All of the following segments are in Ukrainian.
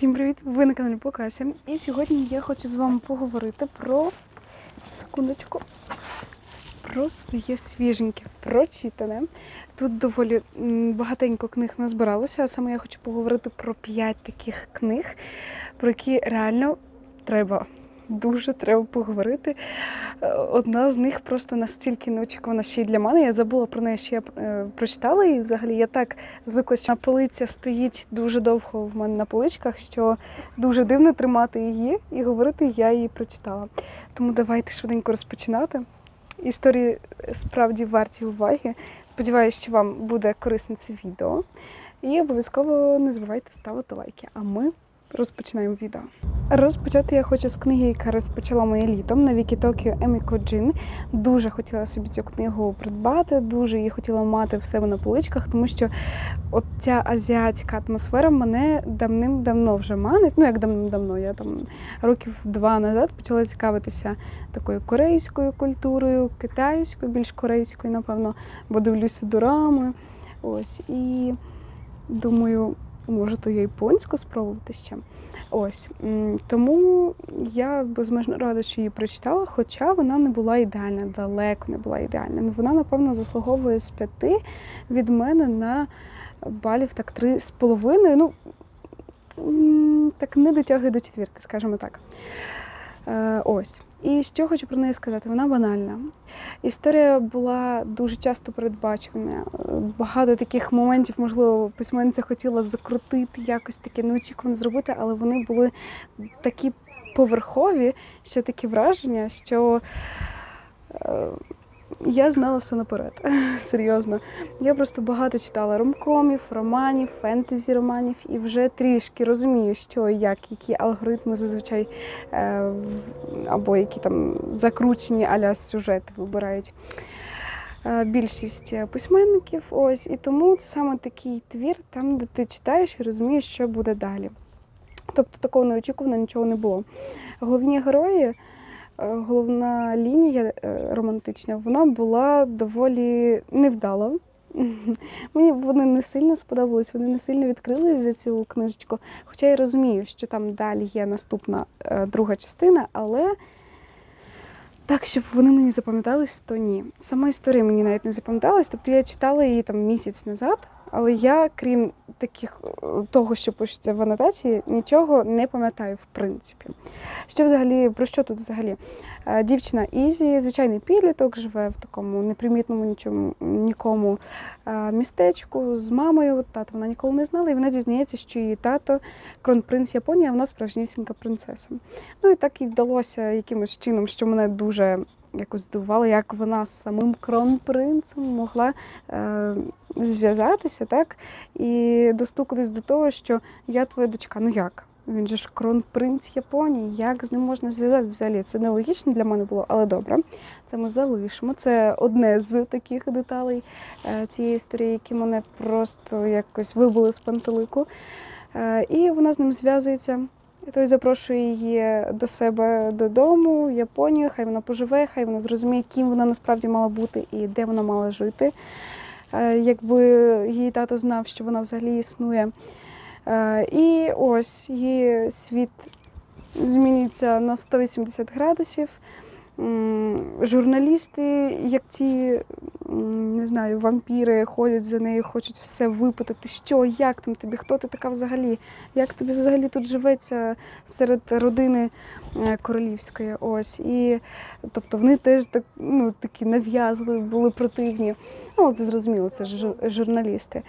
Всім привіт! Ви на каналі Покася. І сьогодні я хочу з вами поговорити про секундочку, про своє свіженьке, прочитане. Тут доволі багатенько книг назбиралося, а саме я хочу поговорити про п'ять таких книг, про які реально треба. Дуже треба поговорити. Е, Одна з них просто настільки неочікувана ще й для мене. Я забула про неї, що я е, прочитала. І взагалі я так звикла, що полиця стоїть дуже довго в мене на поличках, що дуже дивно тримати її і говорити, я її прочитала. Тому давайте швиденько розпочинати. Історії справді варті уваги. Сподіваюся, що вам буде корисне це відео. І обов'язково не забувайте ставити лайки. А ми розпочинаємо відео. Розпочати я хочу з книги, яка розпочала моє літом на Вікі Токіо Еміко Джин. Дуже хотіла собі цю книгу придбати, дуже її хотіла мати в себе на поличках, тому що от ця азіатська атмосфера мене давним-давно вже манить. Ну як давним-давно, я там років два назад почала цікавитися такою корейською культурою, китайською, більш корейською, напевно, бо дивлюся дорами. Ось і думаю, може, то японську спробувати ще. Ось тому я безмежно рада, що її прочитала, хоча вона не була ідеальна, далеко не була ідеальна. Ну, Вона, напевно, заслуговує з п'яти від мене на балів так три з половиною. Ну так не дотягує до четвірки, скажімо так. Е, ось. І що хочу про неї сказати? Вона банальна. Історія була дуже часто передбачена. Е, Багато таких моментів, можливо, письменниця хотіла закрутити, якось таке неочікувано зробити, але вони були такі поверхові, що такі враження, що е, я знала все наперед. Серйозно. Я просто багато читала ромкомів, романів, фентезі романів і вже трішки розумію, що як, які алгоритми зазвичай е, або які там закручені аля сюжети вибирають. е, Більшість письменників, ось і тому це саме такий твір, там, де ти читаєш і розумієш, що буде далі. Тобто такого неочікувано нічого не було. Головні герої, головна лінія е, романтична, вона була доволі невдала. Мені вони не сильно сподобались, вони не сильно відкрились за цю книжечку. Хоча я розумію, що там далі є наступна е, друга частина, але так, щоб вони мені запам'ятались, то ні. Сама історія мені навіть не запам'яталась. Тобто я читала її там місяць назад, але я, крім таких е, того, що пишеться в анотації, нічого не пам'ятаю в принципі. Що взагалі, про що тут взагалі? Е, Дівчина Ізі, звичайний підліток, живе в такому непримітному нічому нікому е, містечку з мамою. Тато вона ніколи не знала, і вона дізнається, що її тато кронпринц Японії, а вона справжнісінька принцеса. Ну і так і вдалося якимось чином, що мене дуже якось здивувало, як вона з самим кронпринцем могла е, зв'язатися, так, і достукатись до того, що я твоя дочка. Ну як? Він же ж кронпринц Японії, як з ним можна зв'язатися взагалі? Це нелогічно для мене було, але добре. Це ми залишимо. Це одне з таких деталей е, цієї історії, які мене просто якось вибили з пантелику. Е, І вона з ним зв'язується. Той запрошує її до себе додому, в Японію, хай вона поживе, хай вона зрозуміє, ким вона насправді мала бути і де вона мала жити. Е, Якби її тато знав, що вона взагалі існує. Е, І ось її світ змінюється на 180 градусів. Журналісти, як ті, не знаю, вампіри ходять за нею, хочуть все випитати. Що, як там тобі, хто ти така взагалі? Як тобі взагалі тут живеться серед родини е, королівської? Ось. І тобто вони теж так, ну, такі нав'язливі, були противні. Ну, це зрозуміло, це ж журналісти.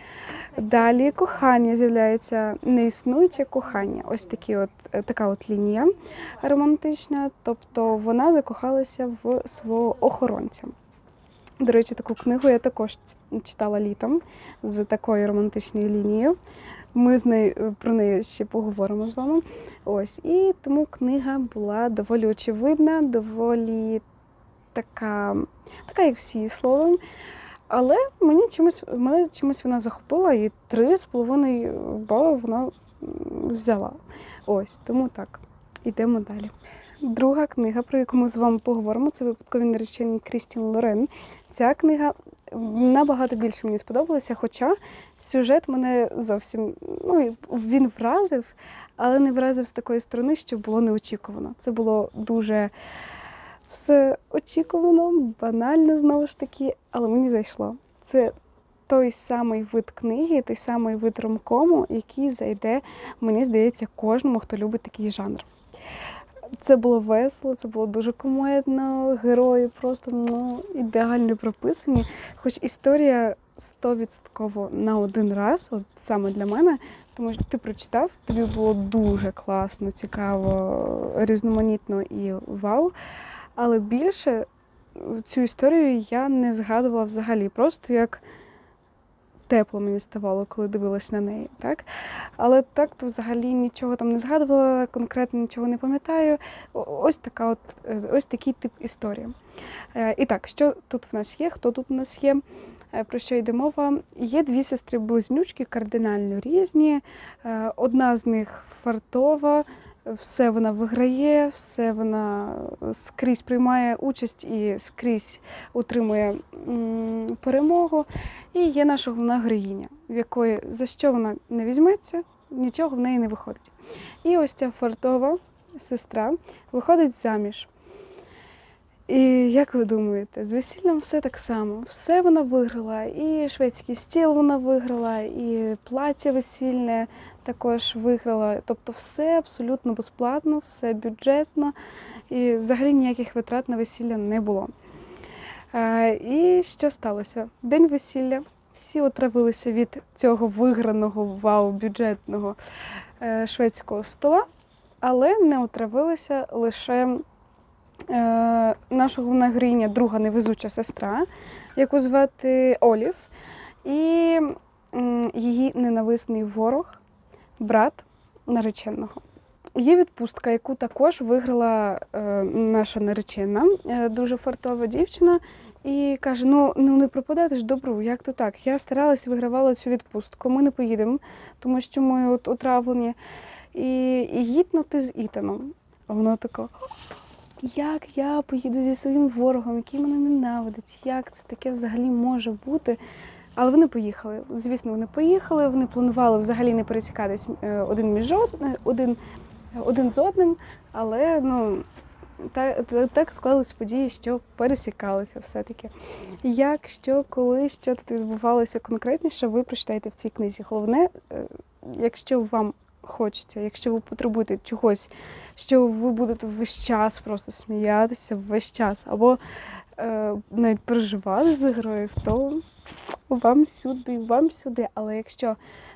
Далі кохання з'являється неіснуюче кохання. Ось такі от, е, така от лінія романтична. Тобто вона закохалася в свого охоронця. До речі, таку книгу я також читала літом з такою романтичною лінією. Ми з нею е, про неї ще поговоримо з вами. Ось і тому книга була доволі очевидна, доволі така, така як всі словом. Але мені чомусь мене чомусь вона захопила і три з половиною бали вона взяла. Ось тому так. Ідемо далі. Друга книга, про яку ми з вами поговоримо, це випадкові наречені Крістін Лорен. Ця книга набагато більше мені сподобалася, хоча сюжет мене зовсім ну, він вразив, але не вразив з такої сторони, що було неочікувано. Це було дуже все очікувано, банально знову ж таки, але мені зайшло. Це той самий вид книги, той самий вид ромкому, який зайде, мені здається, кожному, хто любить такий жанр. Це було весело, це було дуже кумедно, герої просто ну, ідеально прописані. Хоч історія 100% на один раз, от саме для мене, тому що ти прочитав, тобі було дуже класно, цікаво, різноманітно і вау. Але більше цю історію я не згадувала взагалі, просто як тепло мені ставало, коли дивилась на неї. Так? Але так то взагалі нічого там не згадувала, конкретно нічого не пам'ятаю. Ось така от е, ось такий тип історії. Е, І так, що тут в нас є? Хто тут в нас є? Е, Про що йде мова? Є дві сестри-близнючки, кардинально різні. Одна з них фартова, все вона виграє, все вона скрізь приймає участь і скрізь утримує перемогу. І є наша головна героїня, в якої за що вона не візьметься, нічого в неї не виходить. І ось ця фартова сестра виходить заміж. І як ви думаєте, з весіллям все так само. Все вона виграла. І шведський стіл вона виграла, і плаття весільне також виграла. Тобто все абсолютно безплатно, все бюджетно, і взагалі ніяких витрат на весілля не було. Е, І що сталося? День весілля. Всі отравилися від цього виграного вау-бюджетного е, шведського стола, але не отравилися лише е, наша головна героїня, друга невезуча сестра, яку звати Олів, і її ненависний ворог, брат нареченого. Є відпустка, яку також виграла е, наша наречена, е, дуже фартова дівчина, і каже: ну, ну не пропадати ж добру, як то так? Я старалась, вигравала цю відпустку. Ми не поїдемо, тому що ми от отравлені. І, і їдь ти з Ітаном. А вона така. Як я поїду зі своїм ворогом, який мене ненавидить? Як це таке взагалі може бути? Але вони поїхали. Звісно, вони поїхали. Вони планували взагалі не пересікатись е, один між е, один, один з одним, але ну. Так, так склались події, що пересікалися все-таки. Як, що, коли, що тут відбувалося конкретніше, ви прочитаєте в цій книзі. Головне, е, якщо вам хочеться, якщо ви потребуєте чогось, що ви будете весь час просто сміятися, весь час, або навіть переживати за героїв, то вам сюди, вам сюди. Але якщо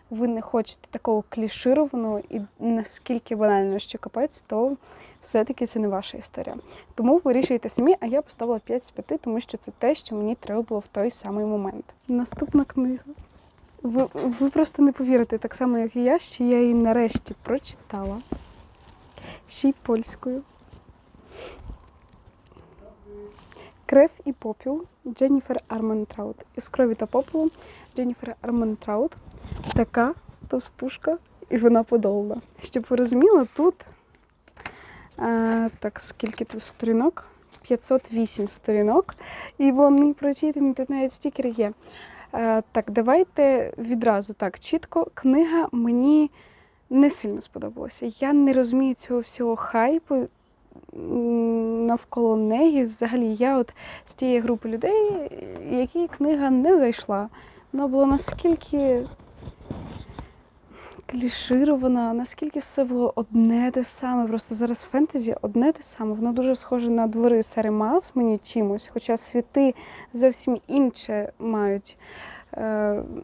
ви не хочете такого клішированого і наскільки банально, що капець, то все-таки це не ваша історія. Тому вирішуйте самі, а я поставила 5 з 5, тому що це те, що мені треба було в той самий момент. Наступна книга. Ви, ви просто не повірите, так само, як і я, що я її нарешті прочитала. Ще й польською. Крев і попіл Дженніфер Арментраут. Із крові та попелу Дженніфер Арментраут. Така товстушка, і вона подолана. Щоб ви розуміли, тут а, так, скільки тут сторінок? 508 сторінок, і вони прочитані, тут навіть стікери є. Е, Так, давайте відразу так чітко. Книга мені не сильно сподобалася. Я не розумію цього всього хайпу навколо неї. Взагалі, я от з тієї групи людей, якій книга не зайшла. Вона була наскільки кліширована, наскільки все було одне те саме. Просто зараз фентезі одне те саме. Воно дуже схоже на двори Саримас мені чимось, хоча світи зовсім інше мають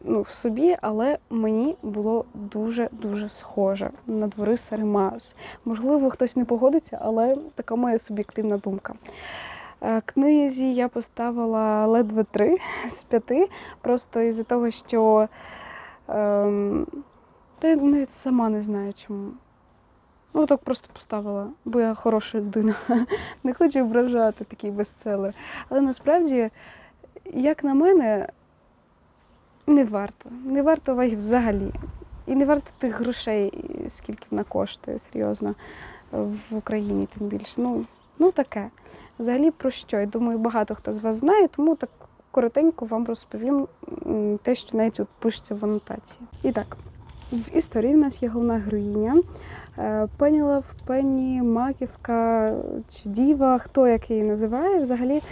ну, в собі, але мені було дуже-дуже схоже на двори Саримас. Можливо, хтось не погодиться, але така моя суб'єктивна думка. Е, Книзі я поставила ледве 3 з 5, просто із-за того, що ем, та я навіть сама не знаю чому. Ну, так просто поставила, бо я хороша людина. Не хочу ображати такий бестселер. Але насправді, як на мене, не варто. Не варто уваги взагалі. І не варто тих грошей, скільки вона коштує, серйозно, в Україні тим більше. Ну, ну таке. Взагалі про що? Я думаю, багато хто з вас знає, тому так коротенько вам розповім те, що навіть от пишеться в анотації. І так, в історії в нас є головна героїня Е, Пенілав, Пенні, Маківка чи Діва, хто як її називає. Взагалі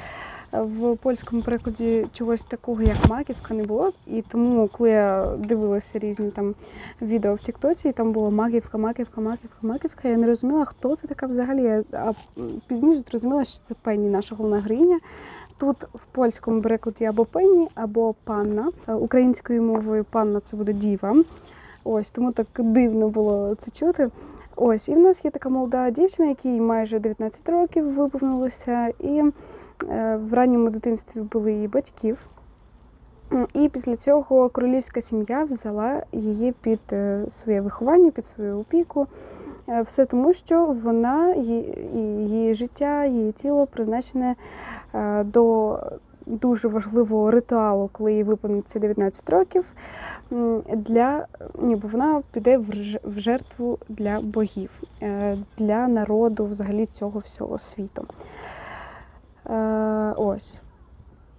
в польському перекладі чогось такого, як Маківка, не було. І тому, коли я дивилася різні там відео в Тіктоці, і там було Маківка, Маківка, Маківка, Маківка, я не розуміла, хто це така взагалі. А пізніше зрозуміла, що це Пенні, наша головна героїня. Тут в польському перекладі або Пенні, або панна. Е, Українською мовою панна це буде діва. Ось тому так дивно було це чути. Ось, і в нас є така молода дівчина, якій майже 19 років виповнилося, і в ранньому дитинстві були її батьків. І після цього королівська сім'я взяла її під е, своє виховання, під свою опіку. Е, Все тому, що вона, її, її життя, її тіло призначене е, до дуже важливого ритуалу, коли їй виповниться 19 років. Для ніби вона піде в жертву для богів, е, для народу взагалі цього всього світу. Е, Ось.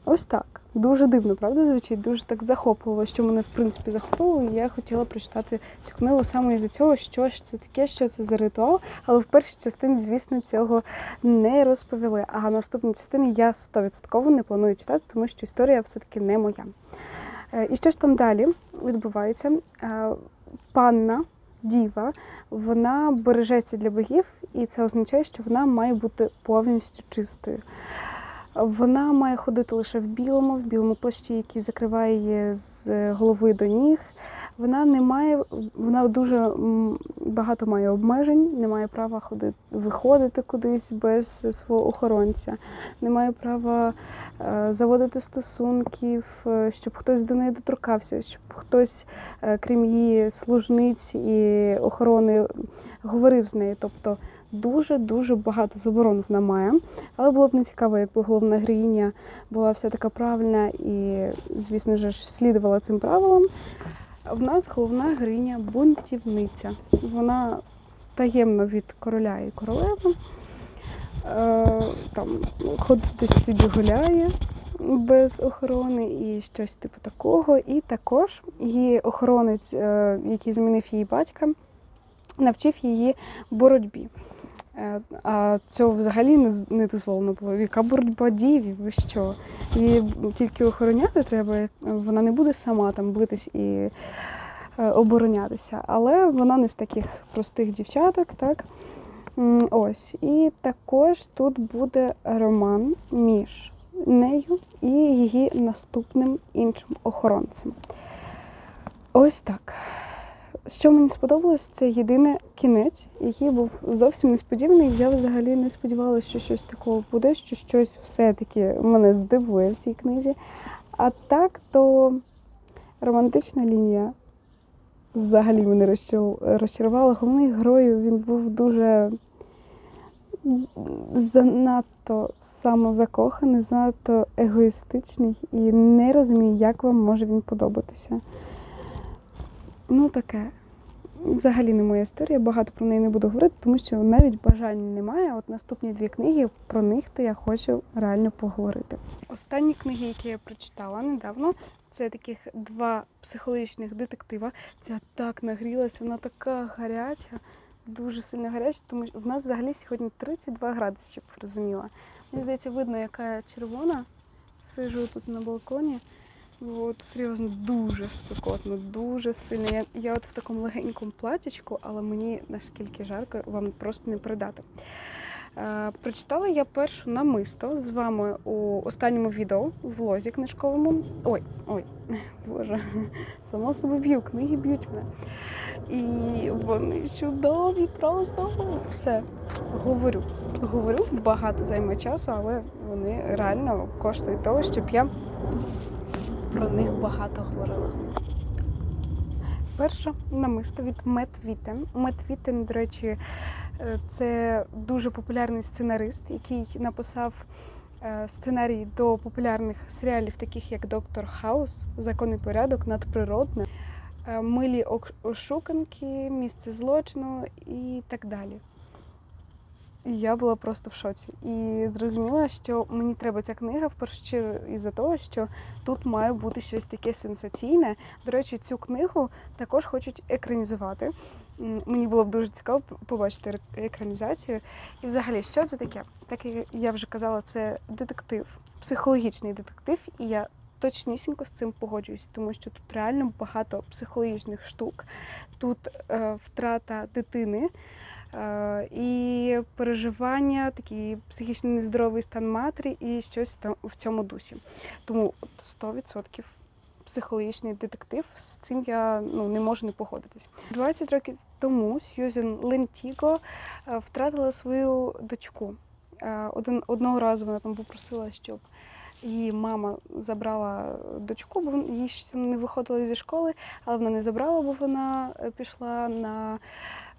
Ось так. Дуже дивно, правда, звучить? Дуже так захопливо, що мене в принципі захопило. І я хотіла прочитати цю книгу саме із-за цього, що ж це таке, що це за ритуал. Але в першій частині, звісно, цього не розповіли. А наступні частини я 100% не планую читати, тому що історія все-таки не моя. Е, І що ж там далі відбувається? Е, Панна, діва, вона бережеться для богів, і це означає, що вона має бути повністю чистою. Вона має ходити лише в білому, в білому плащі, який закриває її з голови до ніг. Вона не має, вона дуже багато має обмежень, не має права ходити, виходити кудись без свого охоронця, не має права е, заводити стосунків, е, щоб хтось до неї доторкався, щоб хтось, е, крім її служниць і охорони, говорив з нею. Тобто дуже-дуже багато заборон вона має. Але було б не цікаво, якби головна героїня була вся така правильна і, звісно ж, слідувала цим правилам. В нас головна героїня бунтівниця. Вона таємно від короля і королеви. Е, там ходить десь собі гуляє без охорони і щось типу такого. І також її охоронець, е, який змінив її батька, навчив її боротьбі. Е, А цього взагалі не, не дозволено було. Яка боротьба діві, ви що? Її тільки охороняти треба, вона не буде сама там битись і е, оборонятися. Але вона не з таких простих дівчаток, так? Ось. І також тут буде роман між нею і її наступним іншим охоронцем. Ось так. Що мені сподобалось, це єдине кінець, який був зовсім несподіваний. Я взагалі не сподівалася, що щось такого буде, що щось все-таки мене здивує в цій книзі. А так, то романтична лінія взагалі мене розчарувала. Головний герой він був дуже занадто самозакоханий, занадто егоїстичний і не розумію, як вам може він подобатися. Ну, таке. Взагалі не моя історія, багато про неї не буду говорити, тому що навіть бажання немає. От наступні дві книги про них то я хочу реально поговорити. Останні книги, які я прочитала недавно, це таких два психологічних детектива. Ця так нагрілася, вона така гаряча, дуже сильно гаряча, тому що в нас взагалі сьогодні 32 градуси, щоб розуміла. Мені здається, видно, яка я червона. Сижу тут на балконі. От, серйозно, дуже спекотно, дуже сильно. Я, я от в такому легенькому платячку, але мені наскільки жарко, вам просто не передати. Е, прочитала я першу намисто з вами у останньому відео у влозі книжковому. Ой, ой, боже, само собі б'ю, книги б'ють мене. І вони чудові, просто все. Говорю. Говорю, багато займе часу, але вони реально коштують того, щоб я про них багато говорила. Перша намисто від Мет Вітен. Мет Вітен, до речі, е, це дуже популярний сценарист, який написав е, сценарій до популярних серіалів, таких як Доктор Хаус, Законний порядок, надприродне, е, Милі ошуканки, Місце злочину і так далі. І я була просто в шоці. І зрозуміла, що мені треба ця книга в першу чергу із-за того, що тут має бути щось таке сенсаційне. До речі, цю книгу також хочуть екранізувати. Мені було б дуже цікаво побачити екранізацію. І взагалі, що це таке? Так як я вже казала, це детектив, психологічний детектив, і я точнісінько з цим погоджуюсь, тому що тут реально багато психологічних штук. Тут е, втрата дитини. Е, і переживання, такий психічно нездоровий стан матері і щось там в цьому дусі. Тому от 100% психологічний детектив. З цим я ну, не можу не погодитись. 20 років тому Сьюзен Лентіго е, втратила свою дочку. Е, Один, одного разу вона там попросила, щоб її мама забрала дочку, бо їй ще не виходила зі школи, але вона не забрала, бо вона е, пішла на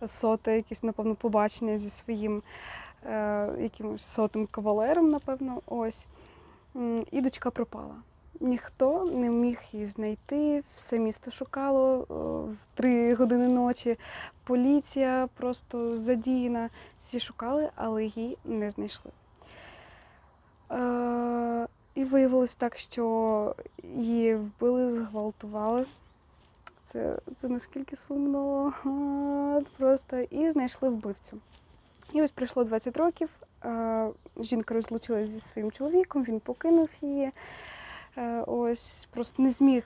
соте, якесь, напевно, побачення зі своїм е, якимось сотим кавалером, напевно, ось. І дочка пропала. Ніхто не міг її знайти, все місто шукало в три години ночі. Поліція просто задіяна. Всі шукали, але її не знайшли. Е, І виявилось так, що її вбили, зґвалтували. Це, це наскільки сумно. Просто і знайшли вбивцю. І ось пройшло 20 років. Жінка розлучилась зі своїм чоловіком, він покинув її. Е, Ось просто не зміг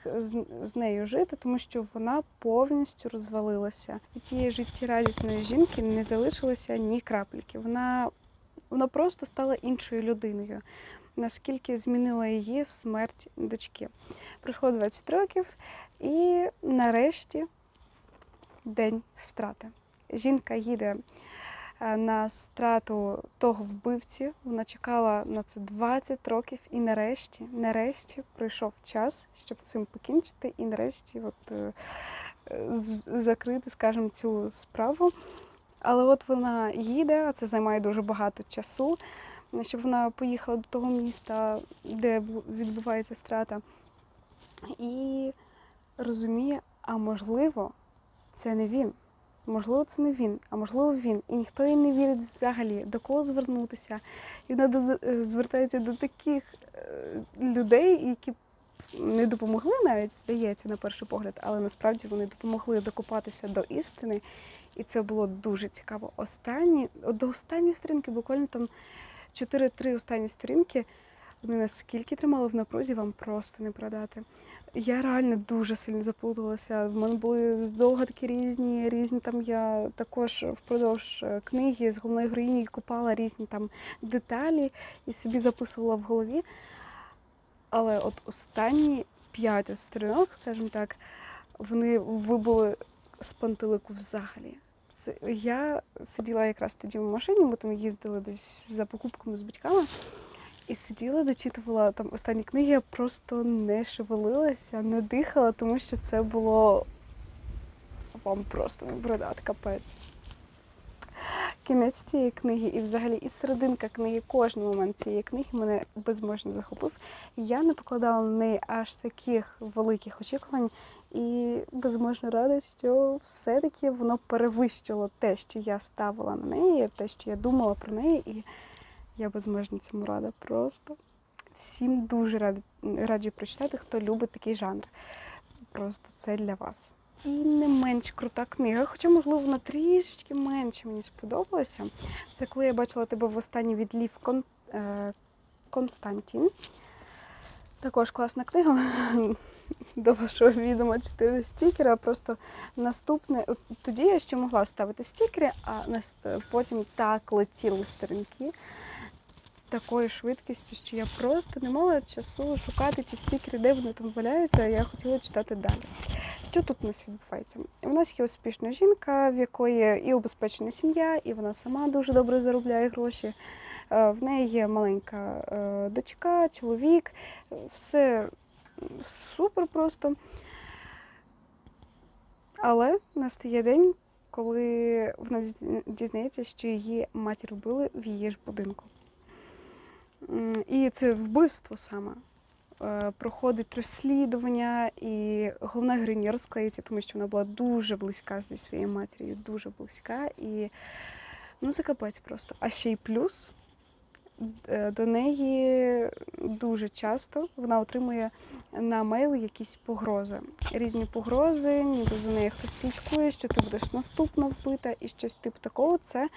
з нею жити, тому що вона повністю розвалилася. І тієї життєрадісної жінки не залишилося ні крапельки. Вона, вона просто стала іншою людиною. Наскільки змінила її смерть дочки. Пройшло 20 років, і нарешті день страти. Жінка їде е, на страту того вбивці. Вона чекала на це 20 років, і нарешті, нарешті прийшов час, щоб цим покінчити, і нарешті от, е, закрити, скажімо, цю справу. Але от вона їде, це займає дуже багато часу, щоб вона поїхала до того міста, де відбувається страта, і розуміє, а можливо, це не він. Можливо, це не він, а можливо, він. І ніхто їй не вірить взагалі, до кого звернутися. І вона звертається до таких е, людей, які не допомогли навіть, здається, на перший погляд, але насправді вони допомогли докопатися до істини. І це було дуже цікаво. Останні, до останньої сторінки, буквально там 4-3 останні сторінки, вони наскільки тримали в напрузі, вам просто не продати. Я реально дуже сильно заплуталася. В мене були здогадки різні, різні там я також впродовж е, книги з головною героїнею купала різні там деталі і собі записувала в голові. Але от останні п'ять сторінок, скажімо так, вони вибули з пантелику взагалі. Я сиділа якраз тоді в машині, ми там їздили десь за покупками з батьками. І сиділа, дочитувала там останні книги, я просто не шевелилася, не дихала, тому що це було вам просто не передати капець. Кінець цієї книги і взагалі і серединка книги, кожен момент цієї книги мене безможно захопив. Я не покладала на неї аж таких великих очікувань і безможно рада, що все-таки воно перевищило те, що я ставила на неї, те, що я думала про неї. І я безмежно цьому рада. Просто всім дуже раджу прочитати, хто любить такий жанр. Просто це для вас. І не менш крута книга, хоча, можливо, вона трішечки менше мені сподобалася. Це коли я бачила тебе в останній від Лів Кон... е, Константін. Також класна книга. До вашого відома 4 стікера. Просто наступне. Тоді я ще могла ставити стікери, а е, потім так летіли сторінки з такою швидкістю, що я просто не мала часу шукати ці стікери, де вони там валяються, а я хотіла читати далі. Що тут у нас відбувається? У нас є успішна жінка, в якої і обезпечена сім'я, і вона сама дуже добре заробляє гроші. Е, В неї є маленька е, дочка, чоловік, все супер просто. Але настає день, коли вона дізнається, що її матір вбили в її ж будинку. І це вбивство саме. Е, Проходить розслідування, і головна героїня розклеїться, тому що вона була дуже близька зі своєю матір'ю, дуже близька. І Ну, це капець просто. А ще й плюс е, до неї дуже часто вона отримує на мейл якісь погрози. Різні погрози, ніби за нею хтось слідкує, що ти будеш наступно вбита і щось типу такого. Це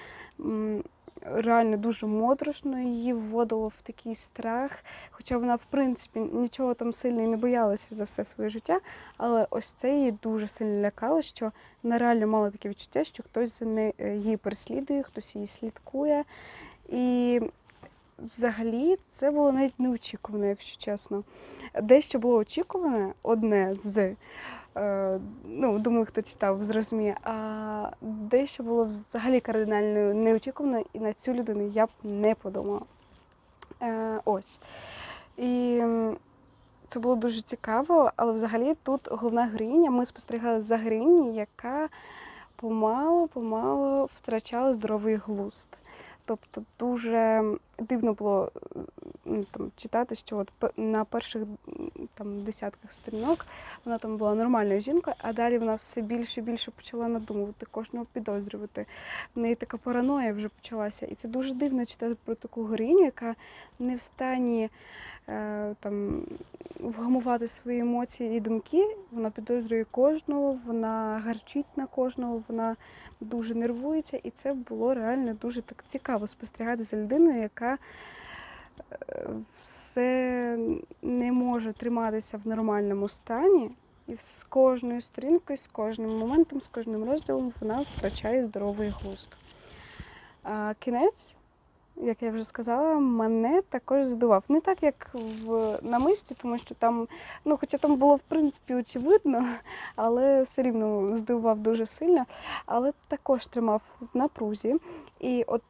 реально дуже моторошно. Її вводило в такий страх. Хоча вона, в принципі, нічого там сильно і не боялася за все своє життя. Але ось це її дуже сильно лякало, що вона реально мала таке відчуття, що хтось за нею її переслідує, хтось її слідкує. І взагалі це було навіть неочікувано, якщо чесно. Дещо було очікуване, одне з. Е, Ну, думаю, хто читав, зрозуміє. А дещо було взагалі кардинально неочікувано, і на цю людину я б не подумала. Е, ось. І це було дуже цікаво, але взагалі тут головна героїня, ми спостерігали за героїнею, яка помало-помало втрачала здоровий глузд. Тобто дуже дивно було там, читати, що от на перших там, десятках сторінок вона там була нормальною жінкою, а далі вона все більше і більше почала надумувати, кожного підозрювати. В неї така параноя вже почалася. І це дуже дивно читати про таку героїню, яка не в стані е, там, вгамувати свої емоції і думки. Вона підозрює кожного, вона гарчить на кожного, вона дуже нервується, і це було реально дуже так цікаво спостерігати за людиною, яка все не може триматися в нормальному стані, і все з кожною сторінкою, з кожним моментом, з кожним розділом вона втрачає здоровий глузд. А кінець, як я вже сказала, мене також здивував. Не так, як в намисті, тому що там, ну, хоча там було в принципі очевидно, але все рівно здивував дуже сильно але також тримав в напрузі. І от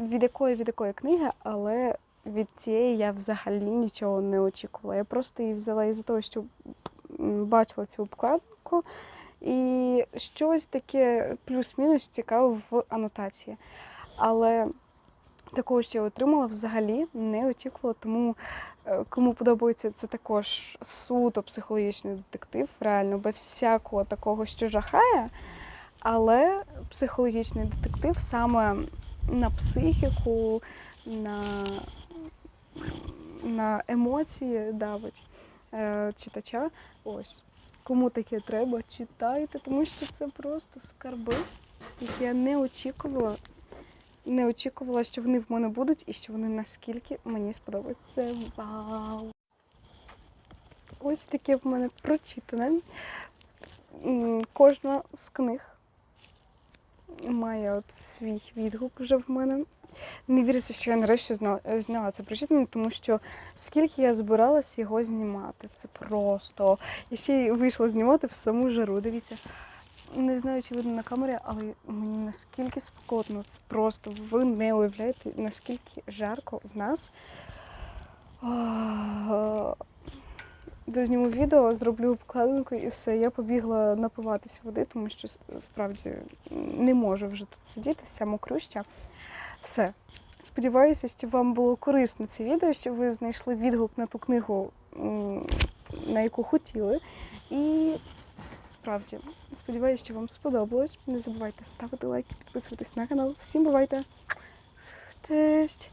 від якої від якої книги, але від цієї я взагалі нічого не очікувала. Я просто її взяла із-за того, що бачила цю обкладку. І щось таке плюс-мінус цікаве в анотації. Але такого, що я отримала, взагалі не очікувала. Тому е, кому подобається це також суто психологічний детектив, реально без всякого такого, що жахає. Але психологічний детектив саме на психіку, на, на емоції давить е, читача. Ось. Кому таке треба, читайте, тому що це просто скарби, які я не очікувала. Не очікувала, що вони в мене будуть і що вони наскільки мені сподобаються. Це вау! Ось таке в мене прочитане. Кожна з книг має от свій відгук вже в мене. Не віриться, що я нарешті е, зняла це прочитання, тому що скільки я збиралась його знімати, це просто. Я ще й вийшла знімати в саму жару. Дивіться, не знаю, чи видно на камері, але мені наскільки спекотно, це просто ви не уявляєте, наскільки жарко в нас. Дозніму відео, зроблю обкладинку і все. Я побігла напиватись води, тому що справді не можу вже тут сидіти, вся мокруща. Все. Сподіваюся, що вам було корисно це відео, що ви знайшли відгук на ту книгу, на яку хотіли. І справді сподіваюся, що вам сподобалось. Не забувайте ставити лайки, підписуватись на канал. Всім бувайте! Честь!